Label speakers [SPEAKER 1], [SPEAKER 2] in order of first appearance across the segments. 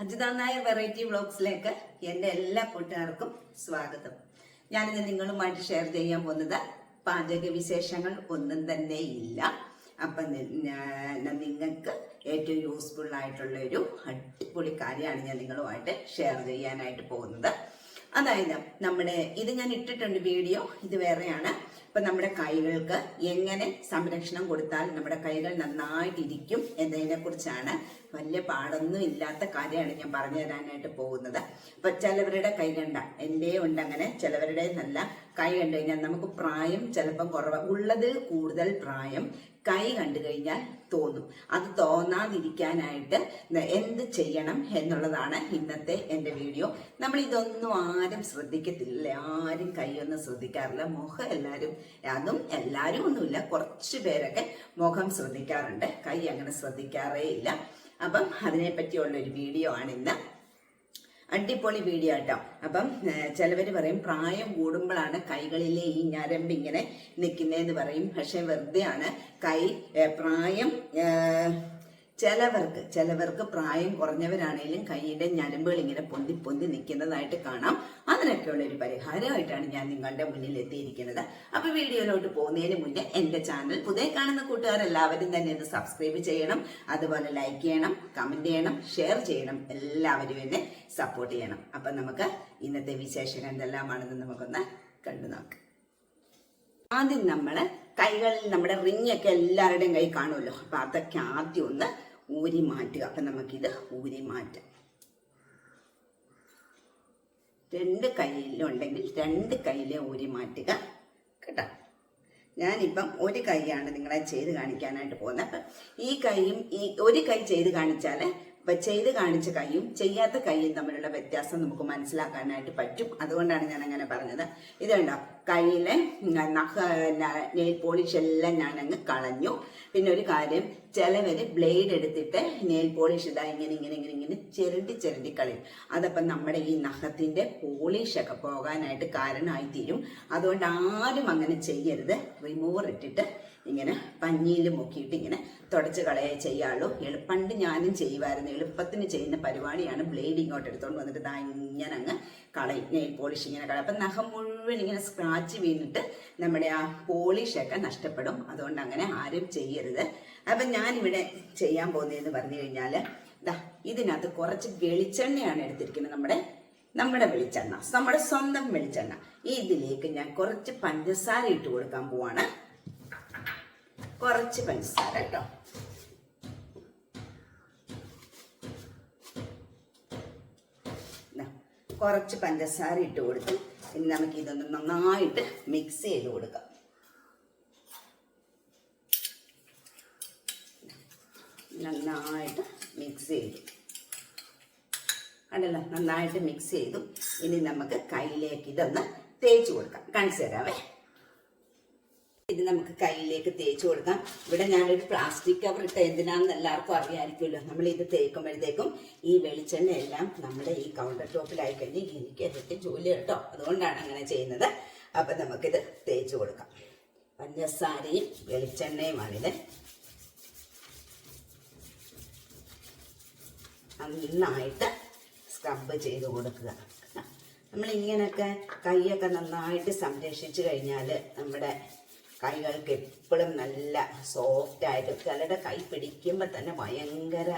[SPEAKER 1] Ajitha variety വ്ളോഗ്സിലേക്ക് എന്റെ എല്ലാ കൂട്ടുകാർക്കും സ്വാഗതം. ഞാനിത് നിങ്ങളുമായിട്ട് ഷെയർ ചെയ്യാൻ പോകുന്നത് പാചക വിശേഷങ്ങൾ ഒന്നും തന്നെ ഇല്ല. അപ്പം നിങ്ങൾക്ക് ഏറ്റവും യൂസ്ഫുൾ ആയിട്ടുള്ള ഒരു അടിപൊളി കാര്യമാണ് ഞാൻ നിങ്ങളുമായിട്ട് ഷെയർ ചെയ്യാനായിട്ട് പോകുന്നത്. അതായത് നമ്മുടെ ഇത് ഞാൻ ഇട്ടിട്ടുണ്ട് വീഡിയോ ഇത് വേറെയാണ്. അപ്പൊ നമ്മുടെ കൈകൾക്ക് എങ്ങനെ സംരക്ഷണം കൊടുത്താൽ നമ്മുടെ കൈകൾ നന്നായിട്ടിരിക്കും എന്നതിനെ കുറിച്ചാണ് വലിയ പാടൊന്നും ഇല്ലാത്ത കാര്യമാണ് ഞാൻ പറഞ്ഞു തരാനായിട്ട് പോകുന്നത്. അപ്പൊ ചിലവരുടെ കൈ കണ്ട എന്റെ ഉണ്ട് അങ്ങനെ ചിലവരുടെ നല്ല കൈ കണ്ടു കഴിഞ്ഞാൽ നമുക്ക് പ്രായം ചിലപ്പം കുറവ്. ഉള്ളതിൽ കൂടുതൽ പ്രായം കൈ കണ്ടു കഴിഞ്ഞാൽ തോന്നും. അത് തോന്നാതിരിക്കാനായിട്ട് എന്ത് ചെയ്യണം എന്നുള്ളതാണ് ഇന്നത്തെ എന്റെ വീഡിയോ. നമ്മൾ ഇതൊന്നും ആരും ശ്രദ്ധിക്കത്തില്ല ആരും കൈയൊന്നും ശ്രദ്ധിക്കാറില്ല. മുഖം എല്ലാവരും അതും എല്ലാവരും ഒന്നുമില്ല. കുറച്ച് പേരൊക്കെ മുഖം ശ്രദ്ധിക്കാറുണ്ട്. കൈ അങ്ങനെ ശ്രദ്ധിക്കാറേ ഇല്ല അപ്പം അതിനെ പറ്റിയുള്ള ഒരു വീഡിയോ ആണ് ഇന്ന് അടിപൊളി വീഡിയോ കേട്ടോ അപ്പം ചിലവർ പറയും പ്രായം കൂടുമ്പോഴാണ് കൈകളിലെ ഈ ഞരമ്പ് ഇങ്ങനെ നിൽക്കുന്നതെന്ന് പറയും. പക്ഷെ വെറുതെയാണ് കൈ പ്രായം ചിലവർക്ക് ചിലവർക്ക് പ്രായം കുറഞ്ഞവരാണേലും കൈയുടെ ഞരമ്പുകൾ ഇങ്ങനെ പൊന്തി പൊന്തി നിൽക്കുന്നതായിട്ട് കാണാം. അതിനൊക്കെയുള്ള ഒരു പരിഹാരമായിട്ടാണ് ഞാൻ നിങ്ങളുടെ മുന്നിൽ എത്തിയിരിക്കുന്നത്. അപ്പൊ വീഡിയോയിലോട്ട് പോകുന്നതിന് മുന്നേ എന്റെ ചാനൽ പുതിയ കാണുന്ന കൂട്ടുകാരെല്ലാവരും തന്നെ ഒന്ന് സബ്സ്ക്രൈബ് ചെയ്യണം. അതുപോലെ ലൈക്ക് ചെയ്യണം കമന്റ് ചെയ്യണം ഷെയർ ചെയ്യണം. എല്ലാവരും എന്നെ സപ്പോർട്ട് ചെയ്യണം. അപ്പൊ നമുക്ക് ഇന്നത്തെ വിശേഷങ്ങൾ എന്തെല്ലാമാണെന്ന് നമുക്കൊന്ന് കണ്ടു നോക്കാം ആദ്യം നമ്മൾ കൈകളിൽ നമ്മുടെ റിങ് ഒക്കെ എല്ലാവരുടെയും കൈ കാണുമല്ലോ. അപ്പൊ അതൊക്കെ ആദ്യം ഒന്ന് ഊരി മാറ്റുക. അപ്പൊ നമുക്കിത് ഊരി മാറ്റാം. രണ്ട് കൈയിലുണ്ടെങ്കിൽ രണ്ട് കൈയിലെ ഊരി മാറ്റുക കേട്ടോ. ഞാനിപ്പം ഒരു കൈയാണ് നിങ്ങളെ ചെയ്ത് കാണിക്കാനായിട്ട് പോകുന്നത്. അപ്പം ഈ കൈയും ഈ ഒരു കൈ ചെയ്ത് കാണിച്ചാൽ ചെയ്ത് കാണിച്ച കൈയും ചെയ്യാത്ത കൈയും തമ്മിലുള്ള വ്യത്യാസം നമുക്ക് മനസ്സിലാക്കാനായിട്ട് പറ്റും. അതുകൊണ്ടാണ് ഞാൻ അങ്ങനെ പറഞ്ഞത്. ഇത് കണ്ടോ? കയ്യിലെ നഖ നെയിൽ പോളിഷ് എല്ലാം ഞാൻ അങ്ങ് കളഞ്ഞു. പിന്നെ ഒരു കാര്യം ചിലവര് ബ്ലേഡ് എടുത്തിട്ട് നെയിൽ പോളിഷ് ഇതാ ഇങ്ങനെ ഇങ്ങനെ ഇങ്ങനെ ഇങ്ങനെ ചിരണ്ടി ചിരണ്ടി കളയും. അതപ്പം നമ്മുടെ ഈ നഖത്തിന്റെ പോളിഷൊക്കെ പോകാനായിട്ട് കാരണമായി തീരും അതുകൊണ്ട് ആരും അങ്ങനെ ചെയ്യരുത്. റിമൂവർ ഇട്ടിട്ട് ഇങ്ങനെ പഞ്ഞിയിൽ മുക്കിയിട്ട് ഇങ്ങനെ തുടച്ച് കളയേ ചെയ്യാളൂ എളുപ്പണ്ട് ഞാനും ചെയ്യുമായിരുന്നു എളുപ്പത്തിന് ചെയ്യുന്ന പരിപാടിയാണ് ബ്ലേഡ് ഇങ്ങോട്ട് എടുത്തോണ്ട് വന്നിട്ട് ദാ ഇങ്ങനെ അങ്ങ് കളയും നെയിൽ പോളിഷ് ഇങ്ങനെ കളയും. അപ്പം നഖം മുഴുവൻ ഇങ്ങനെ സ്ക്രാച്ച് വീണിട്ട് നമ്മുടെ ആ പോളിഷൊക്കെ നഷ്ടപ്പെടും. അതുകൊണ്ട് അങ്ങനെ ആരും ചെയ്യരുത്. അപ്പം ഞാനിവിടെ ചെയ്യാൻ പോകുന്നതെന്ന് പറഞ്ഞു കഴിഞ്ഞാൽ ദാ ഇതിനകത്ത് കുറച്ച് വെളിച്ചെണ്ണയാണ് എടുത്തിരിക്കുന്നത് നമ്മുടെ നമ്മുടെ വെളിച്ചെണ്ണ. നമ്മുടെ സ്വന്തം വെളിച്ചെണ്ണ. ഇതിലേക്ക് ഞാൻ കുറച്ച് പഞ്ചസാര ഇട്ട് കൊടുക്കാൻ പോവാണ്. കുറച്ച് പഞ്ചസാര കേട്ടോ. കുറച്ച് പഞ്ചസാര ഇട്ട് കൊടുത്ത് ഇനി നമുക്ക് ഇതൊന്ന് നന്നായിട്ട് മിക്സ് ചെയ്ത് കൊടുക്കാം. നന്നായിട്ട് മിക്സ് ചെയ്തു. കണ്ടല്ലോ? നന്നായിട്ട് മിക്സ് ചെയ്തു. ഇനി നമുക്ക് കയ്യിലേക്ക് ഇതൊന്ന് തേച്ച് കൊടുക്കാം. കാണിച്ചു തരാവേ. ഇത് നമുക്ക് കയ്യിലേക്ക് തേച്ച് കൊടുക്കാം. ഇവിടെ ഞാനൊരു പ്ലാസ്റ്റിക് കവർ ഇട്ട് എന്തിനാണെന്ന് എല്ലാവർക്കും അറിയാമായിരിക്കുമല്ലോ നമ്മൾ ഇത് തേക്കുമ്പോഴത്തേക്കും ഈ വെളിച്ചെണ്ണ എല്ലാം നമ്മുടെ ഈ കൗണ്ടർ ടോപ്പിലായി കഴിഞ്ഞ് എനിക്ക് എന്നിട്ട് ജോലി കേട്ടോ. അതുകൊണ്ടാണ് അങ്ങനെ ചെയ്യുന്നത്. അപ്പം നമുക്കിത് തേച്ച് കൊടുക്കാം. പഞ്ചസാരയും വെളിച്ചെണ്ണയുമാണിത് നന്നായിട്ട് സ്ക്രബ് ചെയ്ത് കൊടുക്കുക. നമ്മൾ ഇങ്ങനെയൊക്കെ കൈയൊക്കെ നന്നായിട്ട് സംരക്ഷിച്ചു കഴിഞ്ഞാൽ നമ്മുടെ കൈകൾക്ക് എപ്പോഴും നല്ല സോഫ്റ്റ് ആയിട്ട് ചിലരുടെ കൈ പിടിക്കുമ്പോൾ തന്നെ ഭയങ്കര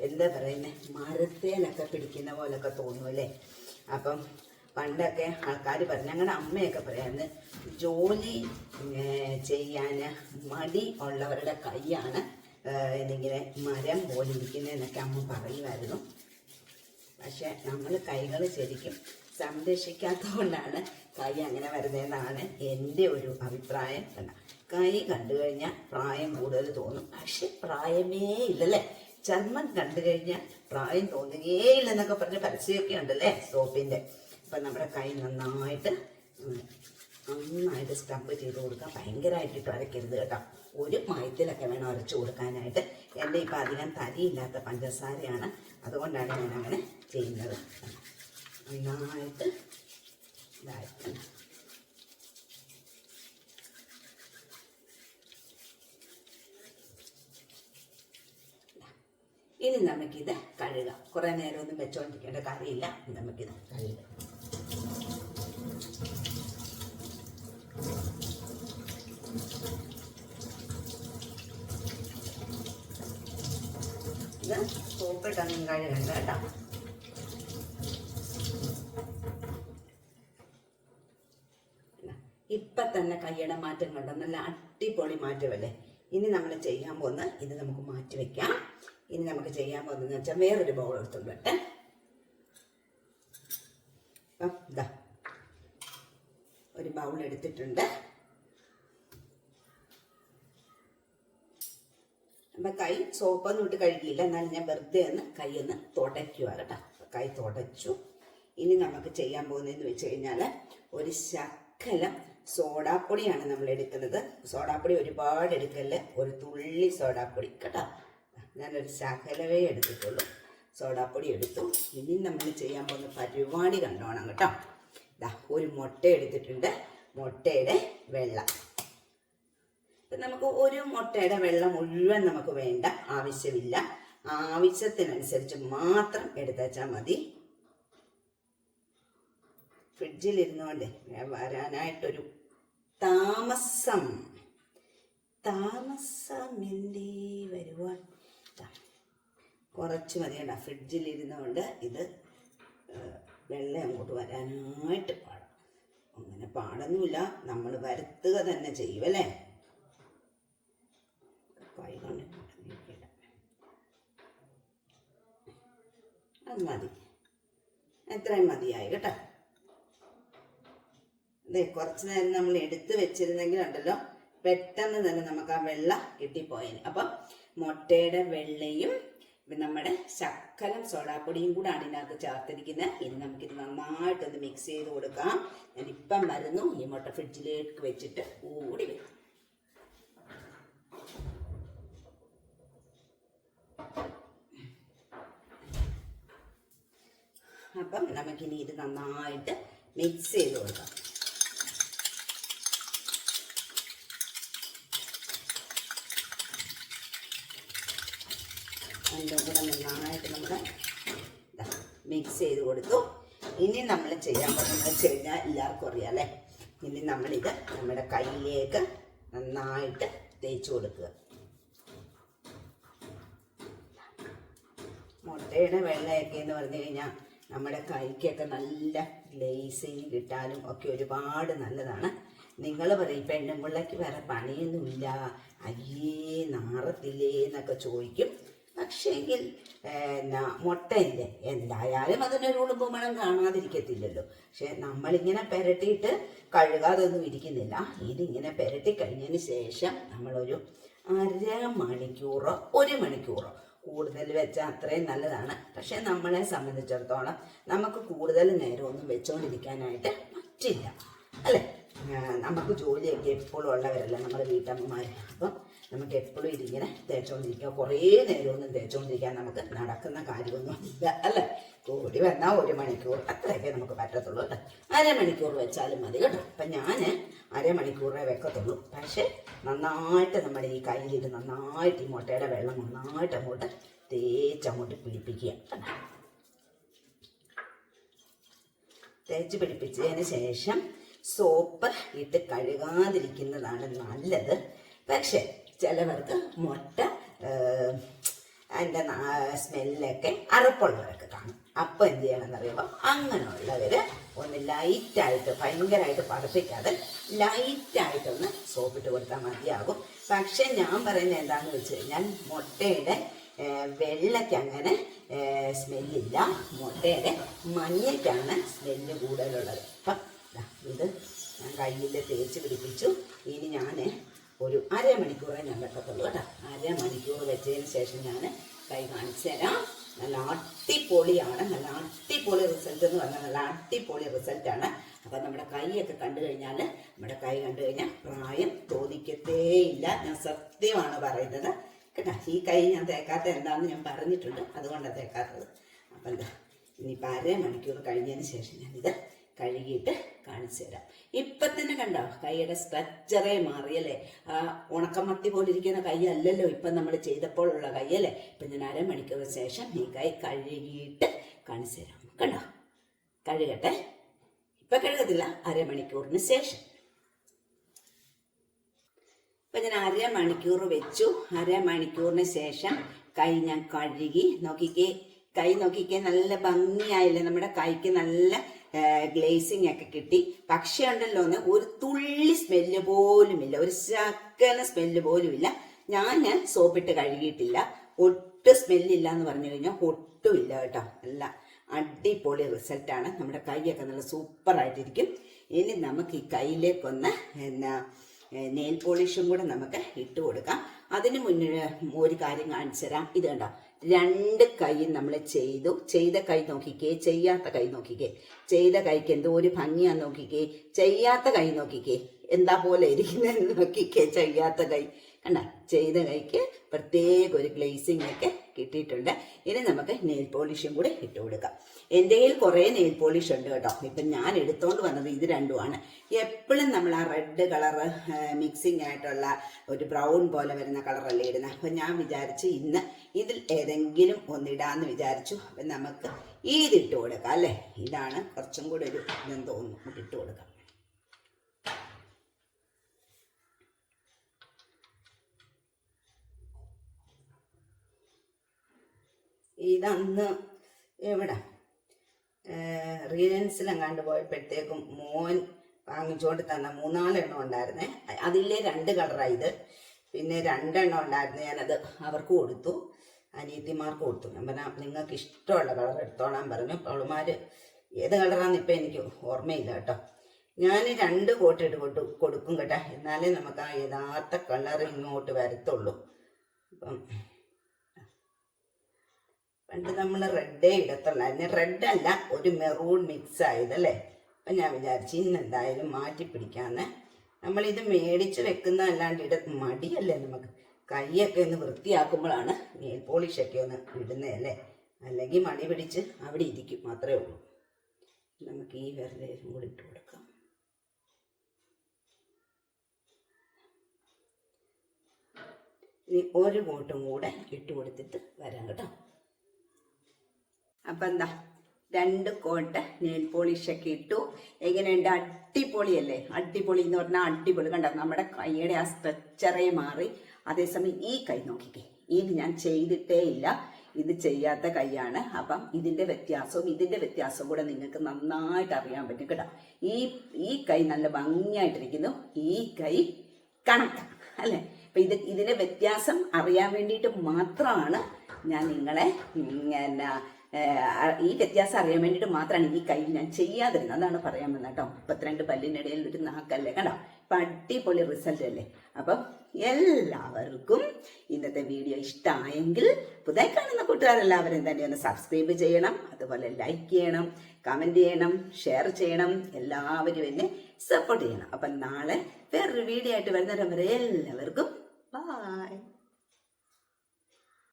[SPEAKER 1] എന്താ പറയുന്നത് മരത്തേലൊക്കെ പിടിക്കുന്ന പോലൊക്കെ തോന്നുമല്ലേ അപ്പം പണ്ടൊക്കെ ആൾക്കാർ പറഞ്ഞു ഞങ്ങളുടെ അമ്മയൊക്കെ പറയാന്ന് ജോലി ചെയ്യാൻ മടി ഉള്ളവരുടെ കൈയാണ് ഇതിങ്ങനെ മരം പോലെ ഇരിക്കുന്നതെന്നൊക്കെ അമ്മ പറയുമായിരുന്നു. പക്ഷെ നമ്മൾ കൈകൾ ശരിക്കും സംരക്ഷിക്കാത്തതുകൊണ്ടാണ് കൈ അങ്ങനെ വരുന്നതെന്നാണ് എന്റെ ഒരു അഭിപ്രായം. കണ്ട കൈ കണ്ടു കഴിഞ്ഞാൽ പ്രായം കൂടുതൽ തോന്നും. പക്ഷെ പ്രായമേ ഇല്ലല്ലേ? ചർമ്മം കണ്ടു കഴിഞ്ഞാൽ പ്രായം തോന്നുകയേ ഇല്ലെന്നൊക്കെ പറഞ്ഞ് പരസ്യമൊക്കെ ഉണ്ടല്ലേ സോപ്പിന്റെ? അപ്പം നമ്മുടെ കൈ നന്നായിട്ട് നന്നായിട്ട് സ്റ്റബ് ചെയ്ത് കൊടുക്കുക ഭയങ്കരമായിട്ട് അരയ്ക്കരുത് കേട്ടോ. ഒരു മയത്തിലൊക്കെ വേണം അരച്ചു കൊടുക്കാനായിട്ട്. എന്റെ ഇപ്പം അധികം തരിയില്ലാത്ത പഞ്ചസാരയാണ്. അതുകൊണ്ടാണ് ഞാൻ അങ്ങനെ ചെയ്യുന്നത്. നന്നായിട്ട് ഇനി നമുക്കിത് കഴുകാം. കുറേ നേരമൊന്നും വെച്ചോണ്ടിരിക്കേണ്ട കാര്യമില്ല. നമുക്കിത് കഴുകാം. ഇത് സോപ്പിട്ടൊന്നും കഴുകണ്ട കേട്ടോ. കൈയുടെ മാറ്റം കണ്ടോ? നല്ല അടിപൊളി മാറ്റമല്ലേ? ഇനി നമ്മൾ ചെയ്യാൻ പോകുന്ന ഇത് നമുക്ക് മാറ്റി വെക്കാം. ഇനി നമുക്ക് ചെയ്യാൻ പോകുന്നതെന്ന് വെച്ചാൽ വേറൊരു ബൗൾ അപ്പം ഇതാ ഒരു ബൗൾ എടുത്തിട്ടുണ്ട്. അപ്പൊ കൈ സോപ്പൊന്നും ഇട്ട് കഴുകിയില്ല. എന്നാലും ഞാൻ വെറുതെ ഒന്ന് കൈ ഒന്ന് കേട്ടോ. കൈ തുടച്ചു. ഇനി നമുക്ക് ചെയ്യാൻ പോകുന്നതെന്ന് വെച്ച് കഴിഞ്ഞാൽ ഒരു ശക്കലം സോഡാപ്പൊടിയാണ് നമ്മൾ എടുക്കുന്നത് സോഡാപ്പൊടി ഒരുപാട് എടുക്കല്ല? ഒരു തുള്ളി സോഡാപ്പൊടി. കേട്ടോ? ഞാനൊരു ശകലവേ എടുത്തിട്ടുള്ളൂ. സോഡാപ്പൊടി എടുത്തു. ഇനി നമ്മൾ ചെയ്യാൻ പോകുന്ന പരിപാടി കണ്ടോണം കേട്ടോ. ഇതാ ഒരു മുട്ട എടുത്തിട്ടുണ്ട്. മുട്ടയുടെ വെള്ളം. ഇപ്പം നമുക്ക് ഒരു മുട്ടയുടെ വെള്ളം മുഴുവൻ നമുക്ക് വേണ്ട ആവശ്യമില്ല. ആവശ്യത്തിനനുസരിച്ച് മാത്രം എടുത്തേച്ചാൽ മതി. ഫ്രിഡ്ജിൽ ഇരുന്നുകൊണ്ട് വരാനായിട്ടൊരു താമസം. താമസമില്ലേ വരുവാൻ? കുറച്ച് മതി കേട്ടോ ഫ്രിഡ്ജിൽ ഇരുന്നുകൊണ്ട് ഇത് വെള്ളം അങ്ങോട്ട് വരാനായിട്ട് പാടാം. അങ്ങനെ പാടൊന്നുമില്ല. നമ്മൾ വരുത്തുക തന്നെ ചെയ്യുമല്ലേ അത് മതി. എത്രയും മതിയായി കേട്ടോ. കുറച്ച് നേരം നമ്മൾ എടുത്ത് വെച്ചിരുന്നെങ്കിൽ ഉണ്ടല്ലോ. പെട്ടെന്ന് തന്നെ നമുക്ക് ആ വെള്ള കിട്ടിപ്പോയേനെ. അപ്പം മുട്ടയുടെ വെള്ളയും നമ്മുടെ ശക്കലം സോഡാപ്പൊടിയും കൂടാണ് ഇതിനകത്ത് ചേർത്തിരിക്കുന്നത് ഇനി നമുക്കിത് നന്നായിട്ടൊന്ന് മിക്സ് ചെയ്ത് കൊടുക്കാം. ഞാൻ ഇപ്പം മരുന്നു ഈ മുട്ട ഫ്രിഡ്ജിലേക്ക് വെച്ചിട്ട് കൂടി വരും. അപ്പം നമുക്കിനി ഇത് നന്നായിട്ട് മിക്സ് ചെയ്ത് കൊടുക്കാം. അതിന്റെ കൂടെ നന്നായിട്ട് നമ്മൾ മിക്സ് ചെയ്ത് കൊടുത്തു. ഇനി നമ്മൾ ചെയ്യാൻ പോകുന്നത് ചെറിയ എല്ലാവർക്കും അറിയാമല്ലേ ഇനി നമ്മളിത് നമ്മുടെ കയ്യിലേക്ക് നന്നായിട്ട് തേച്ച് കൊടുക്കുക. മുട്ടയുടെ വെള്ളയൊക്കെ എന്ന് പറഞ്ഞു കഴിഞ്ഞാൽ നമ്മുടെ കൈക്കൊക്കെ നല്ല ഗ്ലേസിങ് കിട്ടാനും ഒക്കെ ഒരുപാട് നല്ലതാണ്. നിങ്ങൾ പറയും പെണ്ണുമ്പിള്ളയ്ക്ക് വേറെ പണിയൊന്നുമില്ല. അയ്യേ നാറത്തില്ലേ എന്നൊക്കെ ചോദിക്കും. പക്ഷേങ്കിൽ എന്നാ മുട്ടയില്ലേ? എന്തായാലും അതിനൊരു ഉളുമ്പ് മണം കാണാതിരിക്കത്തില്ലല്ലോ. പക്ഷെ നമ്മളിങ്ങനെ പെരട്ടിയിട്ട് കഴുകാതൊന്നും ഇരിക്കുന്നില്ല. ഇതിങ്ങനെ പെരട്ടി കഴിഞ്ഞതിന് ശേഷം നമ്മളൊരു അര മണിക്കൂറോ ഒരു മണിക്കൂറോ കൂടുതൽ വെച്ചാൽ അത്രയും നല്ലതാണ്. പക്ഷെ നമ്മളെ സംബന്ധിച്ചിടത്തോളം നമുക്ക് കൂടുതൽ നേരമൊന്നും വെച്ചുകൊണ്ടിരിക്കാനായിട്ട് പറ്റില്ല. അല്ലേ? നമുക്ക് ജോലിയൊക്കെ എപ്പോഴും ഉള്ളവരല്ല നമ്മുടെ വീട്ടമ്മമാർ അപ്പം നമുക്ക് എപ്പോഴും ഇതിങ്ങനെ തേച്ചുകൊണ്ടിരിക്കുക കുറേ നേരമൊന്നും തേച്ചുകൊണ്ടിരിക്കാൻ നമുക്ക് നടക്കുന്ന കാര്യമൊന്നും ഇല്ല അല്ലേ? കൂടി വന്നാൽ ഒരു മണിക്കൂർ. അത്രയൊക്കെ നമുക്ക് പറ്റത്തുള്ളൂ കേട്ടോ അരമണിക്കൂർ വെച്ചാലും മതി കേട്ടോ. അപ്പം ഞാൻ അരമണിക്കൂറേ വെക്കത്തുള്ളൂ. പക്ഷേ നന്നായിട്ട് നമ്മുടെ ഈ കയ്യിൽ നന്നായിട്ട് ഈ മുട്ടയുടെ വെള്ളം നന്നായിട്ട് അങ്ങോട്ട് തേച്ചങ്ങോട്ട് പിടിപ്പിക്കുക തേച്ച് പിടിപ്പിച്ചതിന് ശേഷം സോപ്പ് ഇട്ട് കഴുകാതിരിക്കുന്നതാണ് നല്ലത്. പക്ഷെ ചിലവർക്ക് മുട്ട അതിന്റെ സ്മെല്ലൊക്കെ അറപ്പുള്ളവരൊക്കെ കാണും. അപ്പം എന്ത് ചെയ്യണമെന്ന് അറിയുമ്പോൾ അങ്ങനെയുള്ളവർ ഒന്ന് ലൈറ്റായിട്ട് ഭയങ്കരമായിട്ട് പതപ്പിക്കാതെ ലൈറ്റായിട്ടൊന്ന് സോപ്പിട്ട് കൊടുത്താൽ മതിയാകും. പക്ഷെ ഞാൻ പറയുന്നത് എന്താണെന്ന് വെച്ച് കഴിഞ്ഞാൽ മുട്ടയുടെ വെള്ളയ്ക്ക് അങ്ങനെ സ്മെല്ലില്ല. മുട്ടയുടെ മഞ്ഞയ്ക്കാണ് സ്മെല്ല് കൂടുതലുള്ളത്. അപ്പം ഇത് ഞാൻ കയ്യിൽ തേച്ച് പിടിപ്പിച്ചു. ഇനി ഞാൻ ഒരു അരമണിക്കൂറേ ഞാൻ വെക്കത്തുള്ളൂ കേട്ടോ. അരമണിക്കൂർ വെച്ചതിന് ശേഷം ഞാൻ കൈ കാണിച്ചു തരാം. നല്ല അടിപൊളിയാണ് നല്ല അടിപൊളി റിസൾട്ട് എന്ന് പറഞ്ഞാൽ നല്ല അടിപൊളി റിസൾട്ടാണ് അപ്പം നമ്മുടെ കൈയൊക്കെ കണ്ടു കഴിഞ്ഞാൽ നമ്മുടെ കൈ കണ്ടു കഴിഞ്ഞാൽ പ്രായം തോന്നിക്കത്തേയില്ല ഞാൻ സത്യമാണ് പറയുന്നത്. കേട്ടോ ഈ കൈ ഞാൻ തേക്കാത്ത എന്താണെന്ന് ഞാൻ പറഞ്ഞിട്ടുണ്ട്. അതുകൊണ്ടാണ് തേക്കാത്തത്. അപ്പം എന്താ ഇനിയിപ്പോൾ അരമണിക്കൂർ കഴിഞ്ഞതിന് ശേഷം ഞാനിത് കഴുകിയിട്ട് കാണിച്ചു തരാം. ഇപ്പൊ തന്നെ കണ്ടോ കൈയുടെ സ്ട്രക്ചറേ മാറിയല്ലേ ആ ഉണക്കമത്തി പോലിരിക്കുന്ന കൈ അല്ലല്ലോ ഇപ്പൊ നമ്മൾ ചെയ്തപ്പോഴുള്ള കൈ അല്ലേ? ഇപ്പൊ ഞാൻ അരമണിക്കൂർ ശേഷം ഈ കൈ കഴുകിയിട്ട് കാണിച്ചു തരാം. കണ്ടോ? കഴുകട്ടെ. ഇപ്പൊ കഴുകത്തില്ല അരമണിക്കൂറിന് ശേഷം. ഇപ്പൊ ഞാൻ അരമണിക്കൂർ വെച്ചു. അരമണിക്കൂറിന് ശേഷം കൈ ഞാൻ കഴുകി. നോക്കിക്കേ കൈ നോക്കിക്കേ നല്ല ഭംഗിയായില്ലേ? നമ്മുടെ കൈക്ക് നല്ല ഗ്ലേസിങ് ഒക്കെ കിട്ടി. പക്ഷേ ഉണ്ടല്ലോ ഒന്ന് ഒരു തുള്ളി സ്മെല്ല് പോലുമില്ല ഒരു ശക്കന സ്മെല്ല് പോലുമില്ല ഞാൻ സോപ്പിട്ട് കഴുകിയിട്ടില്ല. ഒട്ടും സ്മെല്ലില്ല എന്ന് പറഞ്ഞു കഴിഞ്ഞാൽ ഒട്ടുമില്ല കേട്ടോ. അല്ല അടിപൊളി റിസൾട്ടാണ് നമ്മുടെ കൈയൊക്കെ നല്ല സൂപ്പറായിട്ടിരിക്കും ഇനി നമുക്ക് ഈ കയ്യിലേക്കൊന്ന് എന്നാ നെയിൽ പോളിഷും കൂടെ നമുക്ക് ഇട്ട് കൊടുക്കാം. അതിന് മുന്നേ ഒരു കാര്യം കാണിച്ചു തരാം ഇത് കണ്ടോ? രണ്ട് കൈ നമ്മൾ ചെയ്തു. ചെയ്ത കൈ നോക്കിക്കേ ചെയ്യാത്ത കൈ നോക്കിക്കേ. ചെയ്ത കൈക്ക് എന്തോ ഒരു ഭംഗിയാ നോക്കിക്കേ. ചെയ്യാത്ത കൈ നോക്കിക്കേ. എന്താ പോലെ ഇരിക്കുന്നതെന്ന് നോക്കിക്കേ ചെയ്യാത്ത കൈ. കണ്ട? ചെയ്ത കൈക്ക് പ്രത്യേക ഒരു ഗ്ലേസിംഗ് ഒക്കെ കിട്ടിയിട്ടുണ്ട്. ഇനി നമുക്ക് നെയിൽ പോളിഷും കൂടെ ഇട്ട് കൊടുക്കാം. എന്റെ കയ്യിൽ കുറേ നെയിൽ പോളിഷ് ഉണ്ട് കേട്ടോ. ഇപ്പം ഞാൻ എടുത്തോണ്ട് വന്നത് ഇത് രണ്ടുമാണ്. എപ്പോഴും നമ്മൾ ആ റെഡ് കളർ മിക്സിംഗ് ആയിട്ടുള്ള ഒരു ബ്രൗൺ പോലെ വരുന്ന കളറല്ലേ ഇടുന്നത് അപ്പം ഞാൻ വിചാരിച്ച് ഇന്ന് ഇതിൽ ഏതെങ്കിലും ഒന്നിടാന്ന് വിചാരിച്ചു. അപ്പം നമുക്ക് ഇതിട്ട് കൊടുക്കാം അല്ലേ? ഇതാണ് കുറച്ചും കൂടെ ഒരു ഇതെന്ന് തോന്നുന്നു. ഇട്ട് കൊടുക്കാം. ഇതന്ന് എവിടെ? റിലയൻസിലെങ്ങാണ്ട് പോയപ്പോഴത്തേക്കും മോൻ വാങ്ങിച്ചുകൊണ്ട് തന്ന മൂന്നാലെണ്ണം ഉണ്ടായിരുന്നേ. അതിലെ രണ്ട് കളറാണ് ഇത്. പിന്നെ രണ്ടെണ്ണം ഉണ്ടായിരുന്നു ഞാനത് അവർക്ക് കൊടുത്തു. അനിയത്തിമാർക്ക് കൊടുത്തു. ഞാൻ പറഞ്ഞാൽ നിങ്ങൾക്ക് ഇഷ്ടമുള്ള കളർ എടുത്തോളാൻ പറഞ്ഞു. അവളുമാർ ഏത് കളറാന്ന് ഇപ്പം എനിക്ക് ഓർമ്മയില്ല കേട്ടോ. ഞാൻ രണ്ട് കോട്ട് ഇട്ട് കൊടു കൊടുക്കും കേട്ടോ. എന്നാലേ നമുക്ക് ആ യഥാർത്ഥ കളർ ഇങ്ങോട്ട് വരത്തുള്ളൂ. അപ്പം പണ്ട് നമ്മൾ റെഡേ ഇടത്തുള്ളായിരുന്നു റെഡ് അല്ല ഒരു മെറൂൺ മിക്സ് ആയതല്ലേ? അപ്പം ഞാൻ വിചാരിച്ചു ഇന്ന് എന്തായാലും മാറ്റി പിടിക്കാന്ന്. നമ്മളിത് മേടിച്ച് വെക്കുന്നതല്ലാണ്ട് ഇട മടിയല്ലേ നമുക്ക്? കൈയൊക്കെ ഒന്ന് വൃത്തിയാക്കുമ്പോഴാണ് നെയിൽ പോളിഷൊക്കെ ഒന്ന് ഇടുന്നതല്ലേ? അല്ലെങ്കിൽ മടി പിടിച്ച് അവിടെ ഇരിക്കും മാത്രമേ ഉള്ളൂ. നമുക്ക് ഈ വിരലേലും കൂടി ഇട്ട് കൊടുക്കാം. ഇനി ഒരു കൂട്ടും കൂടെ ഇട്ട് കൊടുത്തിട്ട് വരാം കേട്ടോ. അപ്പം എന്താ രണ്ട് കോട്ട് നെയിൽ പോളിഷൊക്കെ ഇട്ടു. എങ്ങനെയുണ്ട്? അടിപൊളിയല്ലേ? അടിപൊളി എന്ന് പറഞ്ഞാൽ അടിപൊളി. കണ്ട? നമ്മുടെ കൈയുടെ ആ സ്ട്രെച്ചറേ മാറി. അതേസമയം ഈ കൈ നോക്കിക്കേ. ഇത് ഞാൻ ചെയ്തിട്ടേ ഇല്ല. ഇത് ചെയ്യാത്ത കൈയാണ്. അപ്പം ഇതിന്റെ വ്യത്യാസവും ഇതിന്റെ വ്യത്യാസവും കൂടെ നിങ്ങൾക്ക് നന്നായിട്ട് അറിയാൻ പറ്റും കേട്ടോ. ഈ ഈ കൈ നല്ല ഭംഗിയായിട്ടിരിക്കുന്നു. ഈ കൈ കണക്കാണ്. അല്ലേ? അപ്പൊ ഇത് ഇതിന്റെ വ്യത്യാസം അറിയാൻ വേണ്ടിയിട്ട് മാത്രമാണ് ഞാൻ നിങ്ങളെ ഇങ്ങനെ ഈ വ്യത്യാസം അറിയാൻ വേണ്ടിയിട്ട് മാത്രമാണ് ഈ കൈ ഞാൻ ചെയ്യാതിരുന്നത്. അതാണ് പറയാൻ വന്നത് കേട്ടോ. മുപ്പത്തിരണ്ട് പല്ലിനിടയിൽ ഒരു നാക്കല്ലേ? കണ്ടോ? അപ്പൊ അടിപൊളി റിസൾട്ട് അല്ലേ? അപ്പം എല്ലാവർക്കും ഇന്നത്തെ വീഡിയോ ഇഷ്ടമായെങ്കിൽ പുതിയ കാണുന്ന കൂട്ടുകാരെല്ലാവരും തന്നെ ഒന്ന് സബ്സ്ക്രൈബ് ചെയ്യണം അതുപോലെ ലൈക്ക് ചെയ്യണം കമന്റ് ചെയ്യണം ഷെയർ ചെയ്യണം എല്ലാവരും എന്നെ സപ്പോർട്ട് ചെയ്യണം. അപ്പം നാളെ വേറൊരു വീഡിയോ ആയിട്ട് വരുന്നവരെ വരെ എല്ലാവർക്കും ബൈ